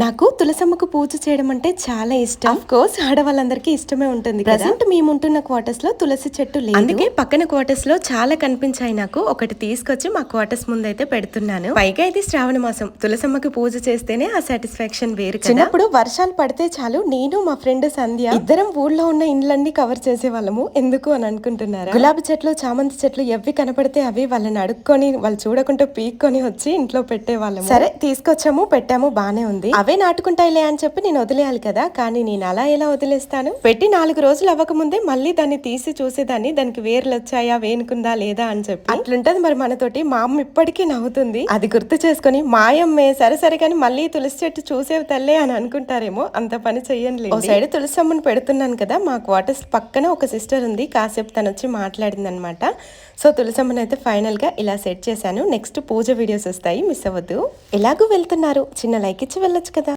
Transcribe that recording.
నాకు తులసమ్మకు పూజ చేయడం అంటే చాలా ఇష్టం. ఆఫ్ కోర్స్ ఆడవాళ్ళందరికీ ఇష్టమే ఉంటుంది ప్రజెంట్ మేము ఉంటున్న క్వార్టర్స్లో తులసి చెట్టు లేదు. అందుకే పక్కన క్వార్టర్స్లో చాలా కనిపించాయి నాకు. ఒకటి తీసుకొచ్చి మా క్వార్టర్స్ ముందు అయితే పెడుతున్నాను. పైగా ఇది శ్రావణ మాసం. తులసమ్మకి పూజ చేస్తేనే ఆ సాటిస్ఫాక్షన్ వేరు. చిన్నప్పుడు వర్షాలు పడితే చాలు నేను మా ఫ్రెండ్ సంధ్య ఇద్దరం ఊళ్ళో ఉన్న ఇండ్లన్నీ కవర్ చేసే వాళ్ళము ఎందుకు అని అనుకుంటున్నారా? గులాబీ చెట్లు చామంతి చెట్లు ఎవి కనపడితే అవి వాళ్ళని అడుక్కొని వాళ్ళు చూడకుండా పీక్కొని వచ్చి ఇంట్లో పెట్టే వాళ్ళము సరే తీసుకొచ్చాము పెట్టాము బానే ఉంది. అవే నాటుకుంటాయిలే అని చెప్పి నేను వదిలేయాలి కదా. కానీ నేను అలా ఎలా వదిలేస్తాను? పెట్టి నాలుగు రోజులు అవ్వకముందే మళ్ళీ దాన్ని తీసి చూసేదాన్ని. దానికి వేర్లు వచ్చాయా వేనుకుందా లేదా అని చెప్పి. అట్లుంటది మరి మనతోటి. మా అమ్మ ఇప్పటికీ నవ్వుతుంది. అది గుర్తు చేసుకొని మాయమ్మే సరే సరే కానీ మళ్ళీ తులసి చెట్టు చూసేవి తల్లే అని అనుకుంటారేమో. అంత పని చెయ్యండి ఓ సైడ్ తులసి అమ్మను పెడుతున్నాను కదా. మా క్వార్టర్స్ పక్కన ఒక సిస్టర్ ఉంది. కాసేపు తను వచ్చి మాట్లాడింది అనమాట సో తులసమ్మను అయితే ఫైనల్గా ఇలా సెట్ చేశాను. నెక్స్ట్ పూజ వీడియోస్ వస్తాయి. మిస్ అవ్వద్దు. ఎలాగూ వెళ్తున్నారు? చిన్న లైక్ ఇచ్చి వెళ్ళొచ్చు